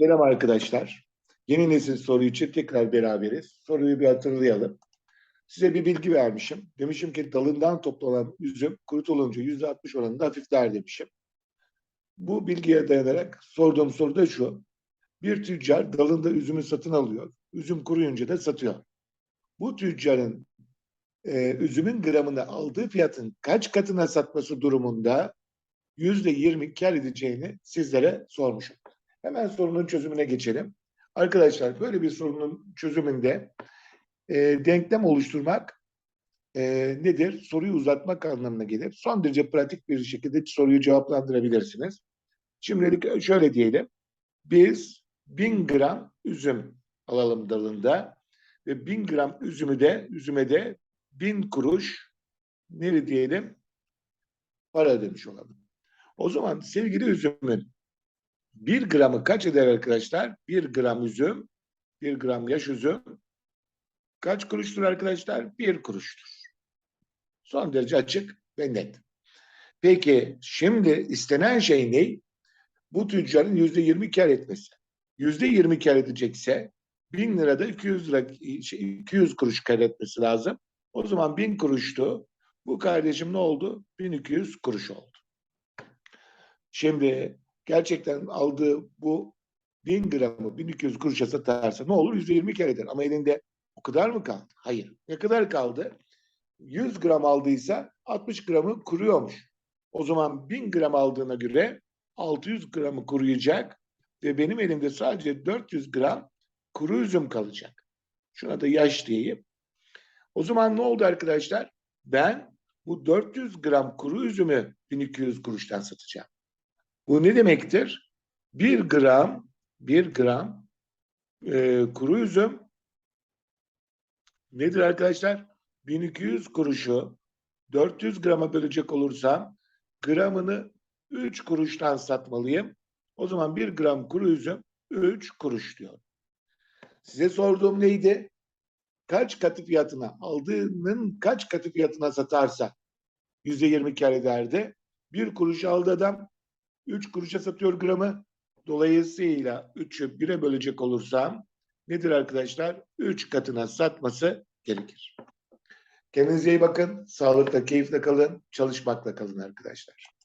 Selam arkadaşlar. Yeni nesil soru için tekrar beraberiz. Soruyu bir hatırlayalım. Size bir bilgi vermişim. Demişim ki dalından toplanan üzüm kurutulunca yüzde altmış oranında hafifler demişim. Bu bilgiye dayanarak sorduğum soru da şu. Bir tüccar dalında üzümü satın alıyor. Üzüm kuruyunca da satıyor. Bu tüccarın e, üzümün gramını aldığı fiyatın kaç katına satması durumunda yüzde yirmi kar edeceğini sizlere sormuşum. Hemen sorunun çözümüne geçelim. Arkadaşlar böyle bir sorunun çözümünde e, denklem oluşturmak e, nedir? Soruyu uzatmak anlamına gelir. Son derece pratik bir şekilde soruyu cevaplandırabilirsiniz. Şimdilik şöyle diyelim. Biz 1000 gram üzüm alalım dalında ve 1000 gram üzümü de üzüme de 1000 kuruş ne diyelim? Para demiş olalım. O zaman sevgili üzümün 1 gramı kaç eder arkadaşlar? 1 gram üzüm, 1 gram yaş üzüm kaç kuruştur arkadaşlar? 1 kuruştur. Son derece açık ve net. Peki şimdi istenen şey ne? Bu tüccarın yüzde yirmi kar etmesi. Yüzde yirmi kar edecekse bin lirada 200 lira, şey, 200 kuruş kar etmesi lazım. O zaman bin kuruştu. Bu kardeşim ne oldu? 1200 kuruş oldu. Şimdi gerçekten aldığı bu 1000 gramı 1200 kuruşa satarsa ne olur? %20 kar eder. Ama elinde o kadar mı kaldı? Hayır. Ne kadar kaldı? 100 gram aldıysa 60 gramı kuruyormuş. O zaman 1000 gram aldığına göre 600 gramı kuruyacak ve benim elimde sadece 400 gram kuru üzüm kalacak. Şuna da yaş diyeyim. O zaman ne oldu arkadaşlar? Ben bu 400 gram kuru üzümü 1200 kuruştan satacağım. Bu ne demektir? 1 gram 1 gram e, kuru üzüm nedir arkadaşlar? 1200 kuruşu 400 grama bölecek olursam gramını 3 kuruştan satmalıyım. O zaman 1 gram kuru üzüm 3 kuruş diyor. Size sorduğum neydi? Kaç katı fiyatına aldığının kaç katı fiyatına satarsa %20 kar ederdi. 1 kuruş aldı adam 3 kuruşa satıyor gramı. Dolayısıyla 3'ü 1'e bölecek olursam nedir arkadaşlar? 3 katına satması gerekir. Kendinize iyi bakın. Sağlıkla, keyifle kalın. Çalışmakla kalın arkadaşlar.